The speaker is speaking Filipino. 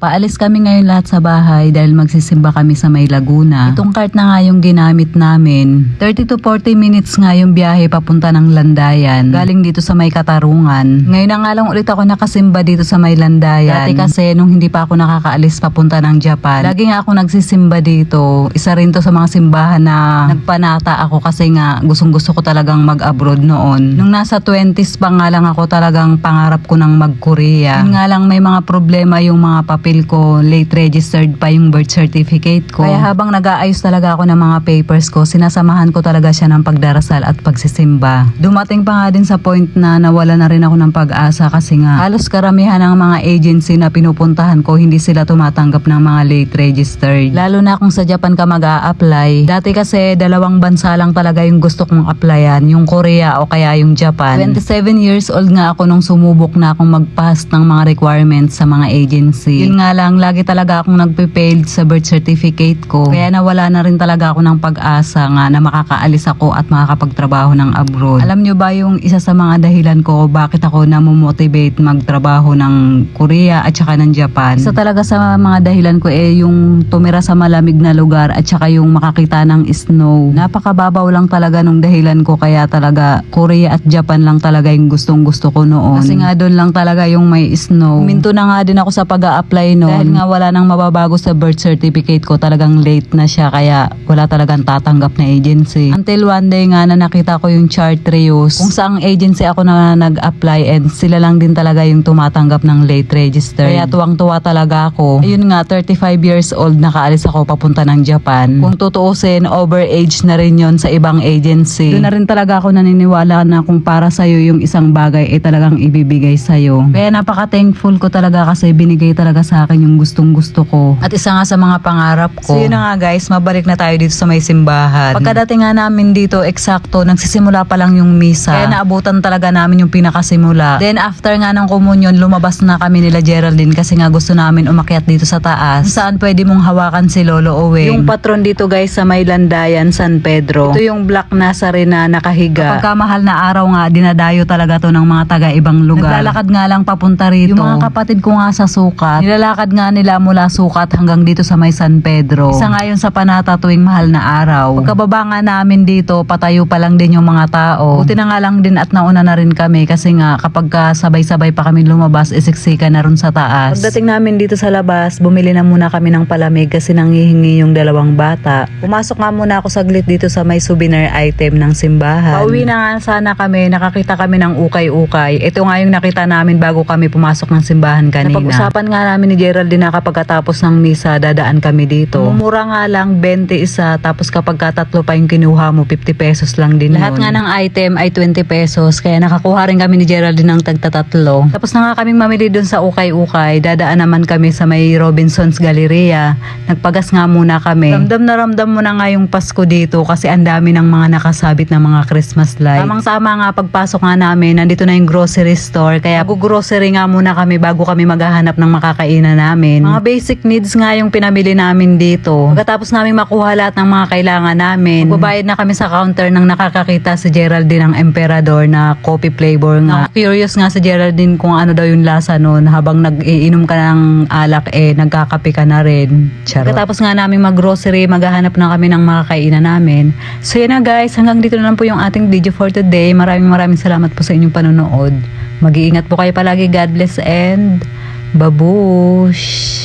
Paalis kami ngayon lahat sa bahay dahil magsisimba kami sa May Laguna. Itong cart na nga yung ginamit namin. 30 to 40 minutes nga yung biyahe papunta ng Landayan. Galing dito sa May Katarungan. Ngayon na nga lang ulit ako nakasimba dito sa May Landayan. Dati kasi nung hindi pa ako nakakaalis papunta ng Japan. Lagi nga ako nagsisimba dito. Isa rin to sa mga simbahan na nagpanata ako kasi nga gustong gusto ko talagang mag-abroad noon. Nung nasa 20s pa nga lang ako talagang pangarap ko ng mag-Korea. Yun nga lang may mga problema yung mga papel ko. Late registered pa yung birth certificate ko. Kaya habang nag-aayos talaga ako ng mga papers ko, sinasamahan ko talaga siya ng pagdarasal at pagsisimba. Dumating pa nga din sa point na nawala na rin ako ng pag-asa kasi nga halos karamihan ng mga agency na pinupuntahan ko hindi sila tumatanggap ng mga late registered. Lalo na kung sa Japan ka mag apply Dati kasi dalawang bansa lang talaga yung gusto kong applyan, yung Korea o kaya yung Japan. 27 years old nga ako nung sumubok na akong mag-pass ng mga requirements sa mga agency. Yun nga lang, lagi talaga akong nagpe-failed sa birth certificate ko. Kaya nawala na rin talaga ako ng pag-asa nga na makakaalis ako at makakapagtrabaho ng abroad. Alam nyo ba yung isa sa mga dahilan ko bakit ako namomotivate magtrabaho ng Korea at saka ng Japan? Isa talaga sa mga dahilan ko eh yung tumira sa malamig na lugar at saka yung makakita ng snow. Napakababaw lang talaga nung dahilan ko kaya talaga Korea at Japan lang talaga yung gustong gusto ko noon. Kasi nga doon lang talaga yung may snow. Minto na nga din ako sa pag apply noon. Dahil nga wala nang mababago sa birth certificate ko talagang late na siya kaya wala talagang tatanggap na agency. Until one day nga na nakita ko yung Chartreuse kung saang agency ako na nag-apply and sila lang din talaga yung tumatanggap ng late register. Kaya tuwang-tuwa talaga ako. Ayun nga 35 years old nakaalis ako papunta ng Japan. Kung tutuusin overage na rin yon sa ibang agency. Doon na rin talaga ako naniniwala na kung para sa'yo yung isang bagay ay talagang ibibigay sa'yo. Kaya napaka-thankful ko talaga kasi binigay talaga sa akin yung gustong gusto ko. At isa nga sa mga pangarap ko. So yun na nga guys, mabalik na tayo dito sa may simbahan. Pagkadating nga namin dito, eksakto, nagsisimula pa lang yung misa. Kaya naabutan talaga namin yung pinakasimula. Then after nga ng komunyon, lumabas na kami nila Geraldine kasi nga gusto namin umakyat dito sa taas. Saan pwede mong hawakan si Lolo Oweng. Yung patron dito guys sa may Landayan, San Pedro. Ito yung Black Nazare na nakahiga. Kapag mahal na araw nga, dinadayo talaga to ng mga taga ibang lugar. Naglalakad nga lang papunta rito. Yung mga kapatid ko nga sa sukat, nilalakad nga nila mula sukat hanggang dito sa may San Pedro. Isa nga yun sa panata tuwing mahal na araw. Pagkababa nga namin dito, patayo pa lang din yung mga tao. Buti na nga lang din at nauna na rin kami kasi nga kapag ka sabay-sabay pa kami lumabas, isiksika na rin sa taas. Pagdating namin dito sa labas, bumili na muna kami ng palamig kasi nangihingi yung dalawang bata. Pumasok nga muna ako saglit dito sa may souvenir item ng simbahan. Pauwi na nga sana kami, nakakita kami ng ukay-ukay. Ito nga yung nakita namin bago kami pumasok ng simbahan kanina. Napag-usapan nga namin ni Geraldine na kapag katapos ng misa, dadaan kami dito. Mumura nga lang, 20 isa, tapos kapag katatlo pa yung kinuha mo, 50 pesos lang din Lahat nga ng item ay 20 pesos, kaya nakakuha rin kami ni Geraldine ng tagtatatlo. Tapos na nga kaming mamili dun sa ukay-ukay, dadaan naman kami sa may Robinson's Galleria. Nagpagas nga muna kami. Ramdam na ramdam mo na nga yung Pasko dito kasi ang dami ng mga nakasabit na mga Christmas lights. Tamang-tama nga pagpasok nga namin, nandito na yung grocery store, kaya grocery nga muna kami bago kami maghahanap ng makakainan namin. Mga basic needs nga yung pinamili namin dito. Pagkatapos namin makuha lahat ng mga kailangan namin, magbabayad na kami sa counter nang nakakakita si Geraldine ng Emperador na coffee flavor nga. Ako curious nga si Geraldine kung ano daw yung lasa nun habang nag-iinom ka ng alak eh nagkakape ka na rin. Charot. Pagkatapos nga namin mag-grocery, maghahanap na kami ng mga kainan namin. So yan na guys, hanggang dito na lang po yung ating video for today. Maraming maraming salamat po sa inyong panonood. Mag-iingat po kayo palagi. God bless and babush!